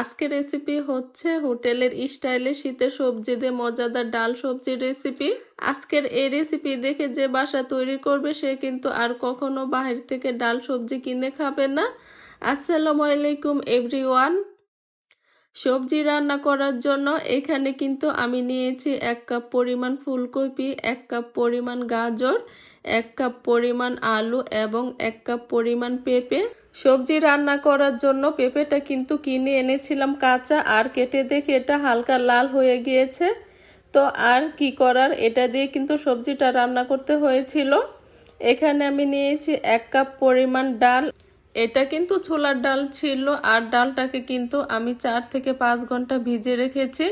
আজকের রেসিপি হচ্ছে হোটেলের স্টাইলে শীতে সবজি দিয়ে মজাদার ডাল সবজির রেসিপি আজকের এই রেসিপি দেখে যে বাসা তৈরি করবে, সে কিন্তু আর কখনো বাহির থেকে ডাল সবজি কিনে খাবে না। আসসালামু আলাইকুম এভরিওয়ান সবজি রান্না করার জন্য এখানে কিন্তু আমি নিয়েছি এক কাপ পরিমাণ ফুলকপি, এক কাপ পরিমাণ গাজর, এক কাপ পরিমাণ আলু এবং এক কাপ পরিমাণ পেঁপে। সবজি রান্না করার জন্য পেঁপেটা কিন্তু কিনে এনেছিলাম কাঁচা আর কেটে দেখে এটা হালকা লাল হয়ে গিয়েছে। তো আর কি করার? এটা দিয়ে কিন্তু সবজিটা রান্না করতে হয়েছিল। এখানে আমি নিয়েছি এক কাপ পরিমাণ ডাল এটা কিন্তু ছোলার ডাল ছিল আর ডালটাকে কিন্তু আমি চার থেকে পাঁচ ঘণ্টা ভিজে রেখেছি।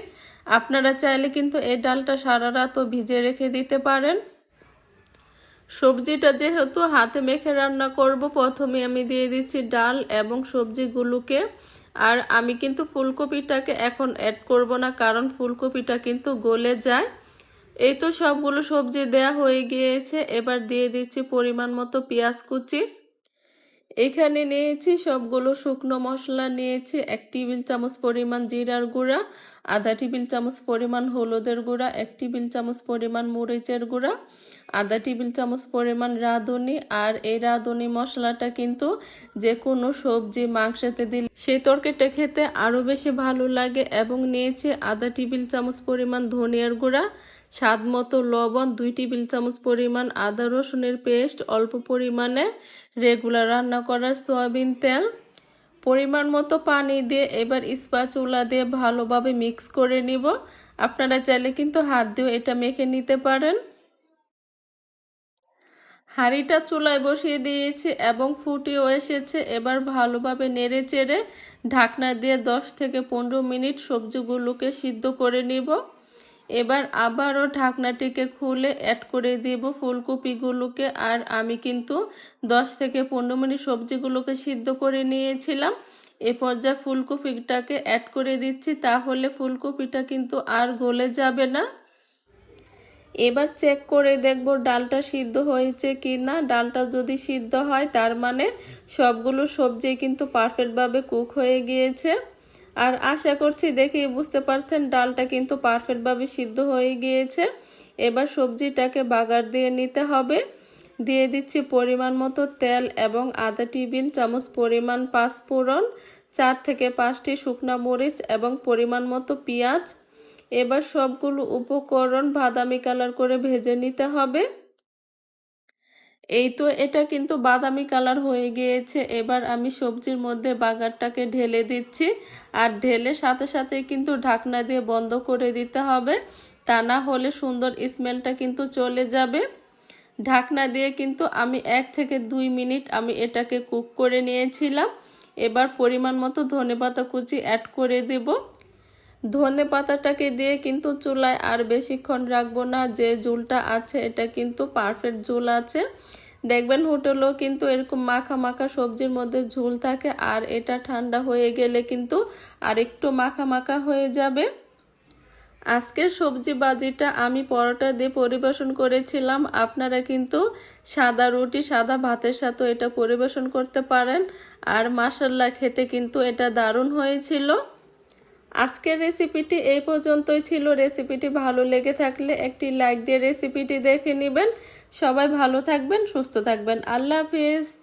আপনারা চাইলে কিন্তু এই ডালটা সারা রাতও ভিজে রেখে দিতে পারেন। সবজিটা যেহেতু হাতে মেখে রান্না করব, প্রথমে আমি দিয়ে দিচ্ছি ডাল এবং সবজিগুলোকে। আর আমি কিন্তু ফুলকপিটাকে এখন অ্যাড করব না, কারণ ফুলকপিটা কিন্তু গলে যায়। এই তো সবগুলো সবজি দেয়া হয়ে গিয়েছে। এবার দিয়ে দিচ্ছি পরিমাণ মতো পেঁয়াজ কুচি। এখানে নিয়েছি সবগুলো শুকনো মশলা, নিয়েছি এক টেবিল চামচ পরিমাণ জিরার গুঁড়া, আধা টেবিল চামচ পরিমাণ হলুদের গুঁড়া, এক টেবিল চামচ পরিমাণ মরিচের গুঁড়া, আধা টেবিল চামচ পরিমাণ রাঁধুনি। আর এই রাঁধুনি মশলাটা কিন্তু যে কোনো সবজি, মাংসতে দিলে সেই তরকারিটা খেতে আরও বেশি ভালো লাগে। এবং নিয়েছি আধা টেবিল চামচ পরিমাণ ধনিয়ার গুঁড়া স্বাদ মতো লবণ, দুই টেবিল চামচ পরিমাণ আদা রসুনের পেস্ট, অল্প পরিমাণে রেগুলার রান্না করার সয়াবিন তেল, পরিমাণ মতো পানি দিয়ে এবার চুলা দিয়ে ভালোভাবে মিক্স করে নিব। আপনারা চাইলে কিন্তু হাত দিয়েও এটা মেখে নিতে পারেন। হাঁড়িটা চুলায় বসিয়ে দিয়েছি এবং ফুটিও এসেছে। এবার ভালোভাবে নেড়ে চেড়ে ঢাকনা দিয়ে 10 থেকে পনেরো মিনিট সবজিগুলোকে সিদ্ধ করে নিব। এবার আবারও ঢাকনাটিকে খুলে অ্যাড করে দিব ফুলকপিগুলোকে। আর আমি কিন্তু 10 থেকে পনেরো মিনিট সবজিগুলোকে সিদ্ধ করে নিয়েছিলাম। এ পর্যায়ে ফুলকপিটাকে অ্যাড করে দিচ্ছি, তাহলে ফুলকপিটা কিন্তু আর গলে যাবে না। এবার চেক করে দেখব ডালটা সিদ্ধ হয়েছে কি না ডালটা যদি সিদ্ধ হয়, তার মানে সবগুলো সবজি কিন্তু পারফেক্টভাবে কুক হয়ে গিয়েছে। আর আশা করছি দেখেই বুঝতে পারছেন, ডালটা কিন্তু পারফেক্টভাবে সিদ্ধ হয়ে গিয়েছে। এবার সবজিটাকে বাগার দিয়ে নিতে হবে। দিয়ে দিচ্ছি পরিমাণ মতো তেল এবং আধা টিবিল চামচ পরিমাণ পাঁচফোড়ন, চার থেকে পাঁচটি শুকনা মরিচ এবং পরিমাণ মতো পেঁয়াজ। এবার সবগুলো উপকরণ বাদামি কালার করে ভেজে নিতে হবে। এই তো এটা কিন্তু বাদামি কালার হয়ে গিয়েছে। এবার আমি সবজির মধ্যে বাগারটাকে ঢেলে দিচ্ছি। আর ঢেলে সাথে সাথে কিন্তু ঢাকনা দিয়ে বন্ধ করে দিতে হবে। তা না হলে সুন্দর স্মেলটা কিন্তু চলে যাবে। ঢাকনা দিয়ে কিন্তু আমি এক থেকে দুই মিনিট আমি এটাকে কুক করে নিয়েছিলাম। এবার পরিমাণ মতো ধনে পাতা কুচি অ্যাড করে দেব। ধনে পাতাটাকে দিয়ে কিন্তু চুলায় আর বেশিক্ষণ রাখব না। যে জুলটা আছে, এটা কিন্তু পারফেক্ট জুল আছে। দেখবেন হোটেলেও কিন্তু এরকম মাখা মাখা সবজির মধ্যে ঝুল থাকে আর এটা ঠান্ডা হয়ে গেলে কিন্তু আর একটু মাখা মাখা হয়ে যাবে। আজকের সবজি বাজিটা আমি পরোটা দিয়ে পরিবেশন করেছিলাম। আপনারা কিন্তু সাদা রুটি, সাদা ভাতের সাথে এটা পরিবেশন করতে পারেন। আর মাসাল্লা খেতে কিন্তু এটা দারুণ হয়েছিল। আজকের রেসিপিটি এই পর্যন্তই ছিল। রেসিপিটি ভালো লেগে থাকলে একটি লাইক দিয়ে রেসিপিটি দেখে নেবেন। সবাই ভালো থাকবেন, সুস্থ থাকবেন। আল্লাহ হাফিজ।